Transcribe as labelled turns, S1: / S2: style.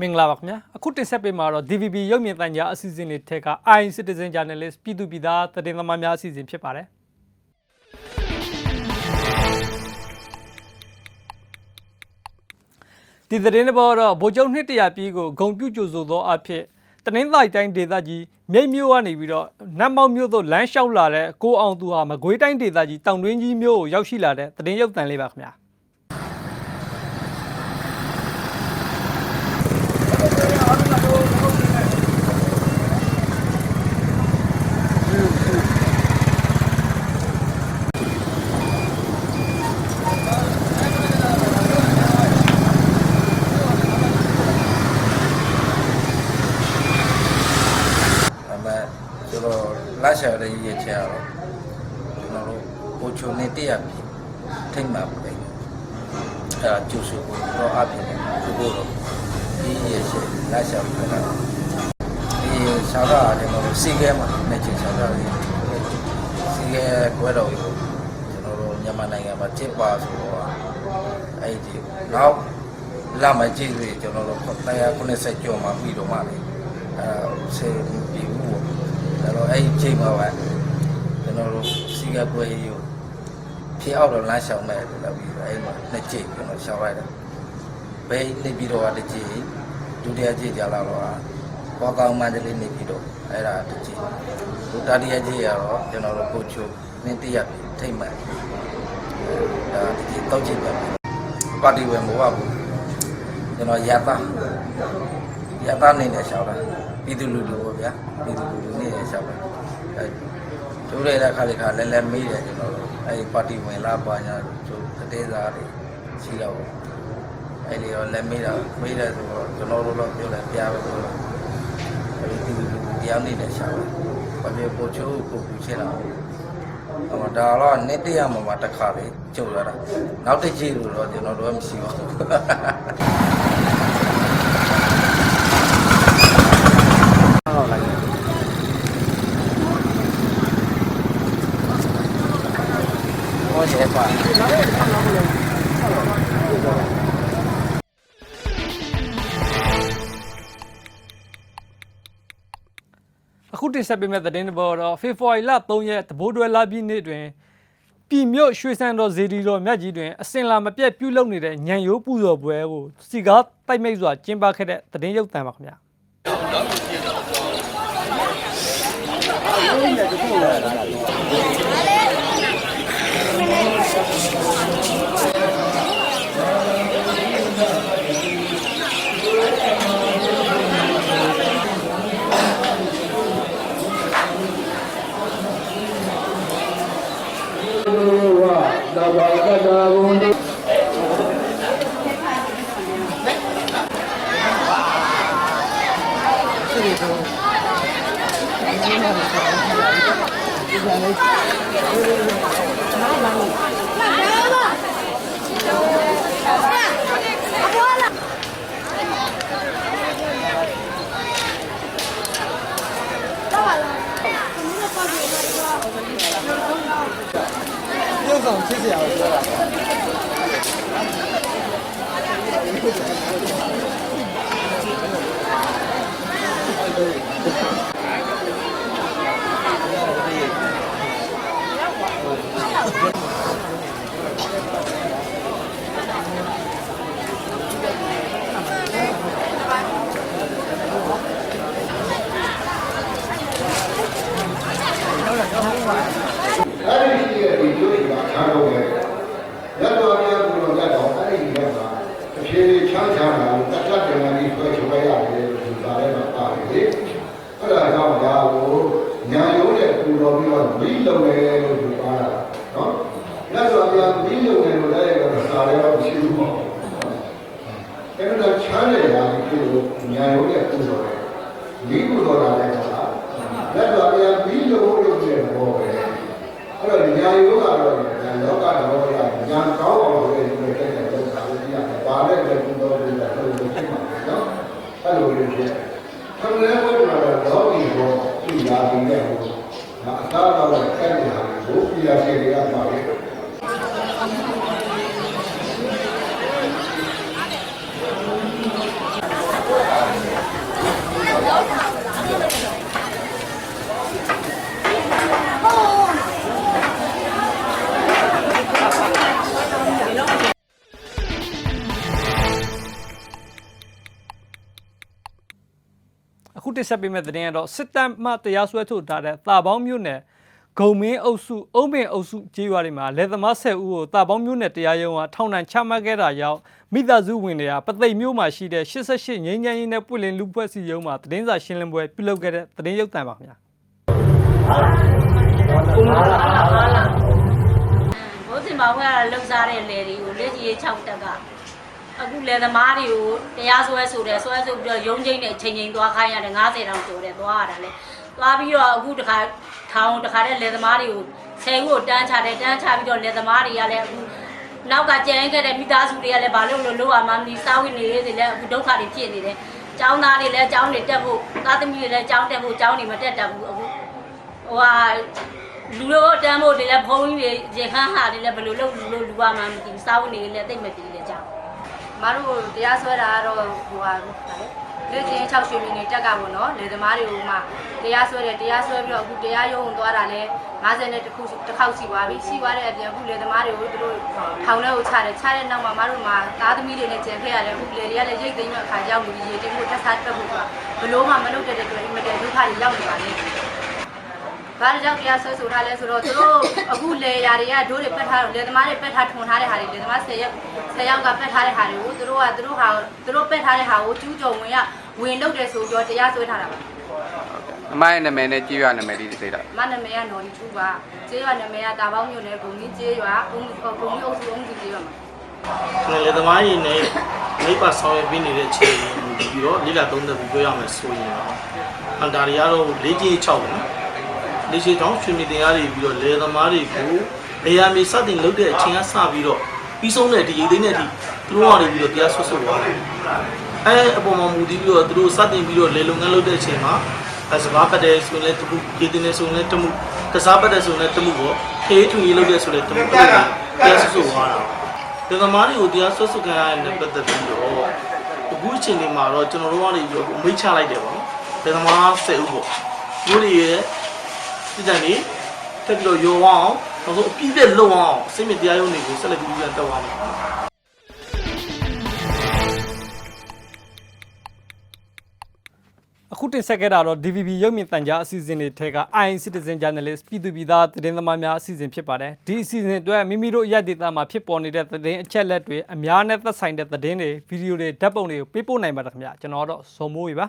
S1: မင်္ဂလာပါခင်ဗျာအခုတင်ဆက်ပေးမှာတော့ DVB ရုပ်မြင်သံကြားအစီအစဉ်တွေထက်က i Citizen Journalist ပြည်သူပြည်သားသတင်းသမားများအစီအစဉ်ဖြစ်ပါတယ်ဒီသတင်းတွေပေါ်တော့ဗိုလ်ချုပ်နှစ်တရာပြည်ကိုဂုံပြုကြိုဆိုသောအဖြစ်တနင်္သာရီတိုင်းဒေသကြီးမြိတ်မြို့ကနေပြီးတော့နတ်မောက်မြို့သို့လမ်းလျှောက်လာတဲ့ကိုအောင်သူဟာမကွေးတိုင်းဒေသကြီးတောင်တွင်းကြီးမြို့ကိုရောက်ရှိလာတဲ့သတင်းရုပ်သံလေးပါခင်ဗျာ
S2: အ မေကျွန်တော်လက်ရှာရေးရချင်အောင်ကျွန်တော်တို့ပိုချုံနေတရပြီထိတ်မှပဲအဲဒါကျုပ်စုကိုတော့အပြင်ဒီကိုတော့ဒီရရှိလက်ရှာပြတာဒီရှာတာကျွန်တော်တို့စီကဲမှာနေချင်ရှာတာလေးစီကဲကွဲတော်ကိုကျွန်တော်တို့မြန်မာနိုင်ငံမှာကျစ်ပါဆိုတော့အဲ့ဒီနောက်လာမကြည့်ရကျွန်တော်တို့990ကျော်မှာပြီးတော့မှလေအဲဆေးပြီးဘူးပေါ့ အဲ့တော့အဲ့ဒီချိန်မှာပဲကျွန်တော်တို့စီကပွဲကြီးကိုဖြေအောက်တော့လမ်းလျှောက်မဲ့လို့ပြီးတော့အဲ့မှာနှစ်ချိန်ကျွန်တော်ရှောက်လိုက်တာဘယ်နေပြီးတော့တစ်ချိန်ဒုတိယချိန်ကြာလာတော့ဘောကောင်မန္တလေးနေပြီးတော့အဲ့ဒါတစ်ချိန်ဒုတိယချိန်ရတော့ကျွန်တော်တို့ကိုချိုနင်းတရထိတ်မှန်ဒါတစ်ချိန်တောက်ချိန်ပဲပါတီဝင်မဟုတ်ဘူးကျွန်တော်ရတာရတာနေနေရှောက်တာ ပြည်သူလူထုပေါ့ဗျာပြည်သူလူထုနေနေရှောက်တာအဲကျိုးရတဲ့ခါလေးခါလဲလဲမေးတယ်ကျွန်တော်တို့အဲဒီပါတီဝင်လာပါညာကျိုးတသေးစားတွေရှိတော့အဲ့ဒီတော့လက်မေးတာမေးတယ်ဆိုတော့ကျွန်တော်တို့တော့ပြောတယ်ပြားပဲဆိုတော့အဲဒီပြည်သူလူထုတရားနေနေရှောက်တာဘာဖြစ်ပို့ချိုးကိုပူချင်တာအမဒါတော့နေ့တရမှာမှာတစ်ခါလေးကျုပ်ရတာနောက်တစ်ချိန်လို့တော့ကျွန်တော်တို့ကမရှိပါဘူး ဟောတယ်ပါ
S1: အခုတင်ဆက်ပေးမယ့်သတင်းတွေပေါ်တော့ဖေဖော်ဝါရီလ3ရက်တဘိုးတွဲလာပြည့်နေ့တွင်ပြည်မြို့ရွှေစံတော်ဇေဒီတော်မြတ်ကြီးတွင်အစင်လာမပြတ်ပြုလုပ်နေတဲ့ညံရိုးပူဇော်ပွဲကိုစီကားတိုက်မိတ်စွာကျင်းပခဲ့တဲ့သတင်းရုပ်သံပါခင်ဗျာ ရုပ်ဆောင်ဖြ တ
S3: ယ်လေအဲ့ဒါကြောင့်ဒါကိုညာရုံးတဲ့ပူတော်ပြီးတော့မိလုံတယ်လို့ဒီပါတာနော်ရတော်များမိလုံတယ်လို့လည်းတော့စာရဲတော့ရှိဘူးပေါ့အဲ့ဒါချမ်းတယ်လားဒီလိုညာရုံးတဲ့ပူတော်တယ်မိပူတော်တာလည်းဟုတ်လားလက်တော်များမိလုံလို့ပြောတယ်ဘောပဲအဲ့တော့ဉာဏ်ယောဂတော့ဉာဏ်လောကတော့ရဉာဏ်ကောင်းအောင်လို့ဒီလိုတဲ့တဲ့လောက်တာလို့ပြရတယ်။ဘာနဲ့လည်းဘုတော်ပြတာလို့ဖြစ်မှာနော်။အဲ့လိုလေးဖြစ်။ခ မလဲဘုရားတော့လောကီဘောသူရာပြီးတဲ့ဟိုငါအသာတော့ကဲ့နေတာကိုပြရစီတွေကပါလေ။
S1: တက်ဆက်ပေးမယ့်သတင်းကတော့စစ်တပ်မှတရားစွဲထုတ်ထားတဲ့တာပေါင်းမျိုးနယ်ဂုံမင်းအုပ်စုအုံးပင်အုပ်စုကြေးရွာတွေမှာလက်သမား10ဦးကိုတာပေါင်းမျိုးနယ်တရားရုံးကထောင်ဒဏ်ချမှတ်ခဲ့တာကြောင့်မိသားစုဝင်တွေကပသိမ်မျိုးမှာရှိတဲ့88ငိမ့်ချမ်းရေးနဲ့ပြည်လင်လူဖွဲ့စီရုံးမှာသတင်းစာရှင်းလင်းပွဲပြုလုပ်ခဲ့တဲ့သတင်းရုပ်သံပါခင်ဗျာ
S4: ဘိုးစင်မောင်ကလှုပ်ရှားတဲ့လေတွေကိုလက်ကြီးရေး6တက်က အခုလေသမားတွေကိုတရားစွဲဆိုတယ်စွဲဆိုပြီးတော့ရုံးချင်းနဲ့ချိန်ချိန်သွားခိုင်းရတယ်90တောင်ကျော်တယ်သွားရတာလေသွားပြီးတော့အခုတခါထောင်တခါတဲ့လေသမားတွေကိုဆယ်ခုကိုတန်းချတယ်တန်းချပြီးတော့လေသမားတွေကလည်းအခုနောက်ကကြံခဲ့တဲ့မိသားစုတွေကလည်းဘာလို့လို့လို့ရမှမသိစားဝင်နေရသေးတယ်အခုဒုက္ခတွေဖြစ်နေတယ်ကျောင်းသားတွေလည်းကျောင်းတွေတက်ဖို့သားသမီးတွေလည်းကျောင်းတက်ဖို့ကျောင်းတွေမတက်တတ်ဘူးအခုဟိုဟာလူတို့တန်းဖို့တွေလည်းဘုံကြီးတွေရေခမ်းဟာတွေလည်းဘယ်လိုလုပ်လို့လူရမှမသိစားဝင်နေလည်းတိတ်မပြီးလေကြောင်း
S5: မတို့တရားစွဲတာကတော့ဟိုဟာလေချင်း6ရွှေမီနေတက်ကပေါ့နော်လေသမားတွေကိုမှတရားစွဲတယ်တရားစွဲပြီးတော့အခုတရားရုံးသွားတာလဲ50နဲ့တစ်ခုတစ်ခေါက်ရှိသွားပြီရှိသွားတဲ့အပြင်အခုလေသမားတွေကိုသူတို့ထောင်ထဲကိုချတယ်ချတဲ့နောက်မှာမတို့မှာသားသမီးတွေနဲ့ကြံခဲ့ရတယ်အခုလေတွေကလည်းရိတ်သိမ်းမဲ့အခါရောက်နေပြီရေတင်ဖို့တက်စားတက်ဖို့ကဘလို့မှမလုပ်တဲ့တဲ့အတွက်အင်မတန်ဒုက္ခတွေရောက်နေပါလေ ဘာကြောင့်တရားဆွဲဆိုထားလဲဆိုတော့သူတို့အခုလေယာတွေကဒိုးတွေပက်ထားလေသမားတွေပက်ထားထွန်ထားတဲ့ဟာတွေလေသမား10ရက်10ယောက်ကပက်ထားတဲ့ဟာတွေကိုသူတို့ကသူတို့ဟာသူတို့ပက်ထားတဲ့ဟာကိုကျူးကျော်ဝင်ရဝင်လုပ်တယ်ဆိုတော့တရားစွဲထားတာပါ
S6: အမရဲ့နာမည်နဲ့ကြည့်ရနာမည်လေးသိတာ
S5: မနာမည်ကနော်ဒီထူပါကျေးရွာနာမည်ကတာပေါင်းမြို့နယ်ဂုံကြီးကျေးရွာအုံးဂုံကြီးအုပ်စုအုံးကြီးကျေးရွာမှာ
S7: နယ်လေသမားကြီးနဲ့မိဘဆောင်ရွက်ပြီးနေတဲ့ခြေရင်းပြီးတော့လိလာသုံးသက်ပြီးပြောရမယ်ဆိုရင်တော့အန်တာရီကတော့၄ကြီး6ပဲနော် ၄ကြီးတောင်းရွှေမီတင်ရည်ပြီးတော့လေသမားတွေကိုနေရာမြေစတင်လုပ်တဲ့အချိန်ကစပြီးတော့ပြီးဆုံးတဲ့ဒီရိတ်သိမ်းတဲ့အထိသူတို့ကနေပြီးတော့တရားဆွတ်ဆွတ်သွားတယ်အဲအပေါ်မှာမူတည်ပြီးတော့သူတို့စတင်ပြီးတော့လေလုံငန်းလုပ်တဲ့အချိန်မှာအဲစဘာပတ်တယ်ဆိုရင်လည်းတမှုရေတင်နေဆိုရင်လည်းတမှုကစားပတ်တယ်ဆိုရင်လည်းတမှုပေါ့ခေးထွင်ရေးလုပ်တဲ့ဆိုလည်းတမှုအဲ့ဒါတရားဆွတ်ဆွတ်သွားတာဒီသမားတွေကိုတရားဆွတ်ဆုခံရတဲ့ပတ်သက်ပြီးတော့အခုအချိန်ဒီမှာတော့ကျွန်တော်တို့ကနေပြီးတော့အမိတ်ချလိုက်တယ်ပေါ့နော်ဒီသမား10ဦးပေါ့သူတို့ရဲ့ ဒီတန်နေတက်ပြီးတော့ရောအောင်နောက်ဆုံးအပြည့်တဲ့လုံအောင်စိတ်မြတရားရုံးတွေကိုဆက်လက်ပြီးပြန်တက်သွားမယ်
S1: အခုတင်ဆက်ခဲ့တာတော့ DVB ရုပ်မြင်သံကြားအစီအစဉ်တွေထဲက i Citizen Journalist ပြည်သူပြည်သားသတင်းသမားများအစီအစဉ်ဖြစ်ပါတယ်ဒီအစီအစဉ်အတွက်မိမိတို့အရက်ဒေတာမှာဖြစ်ပေါ်နေတဲ့သတင်းအချက်အလက်တွေအများနဲ့သက်ဆိုင်တဲ့သတင်းတွေဗီဒီယိုတွေဓာတ်ပုံတွေကိုပေးပို့နိုင်ပါတယ်ခင်ဗျာကျွန်တော်ကတော့ဇော်မိုးဝေပါ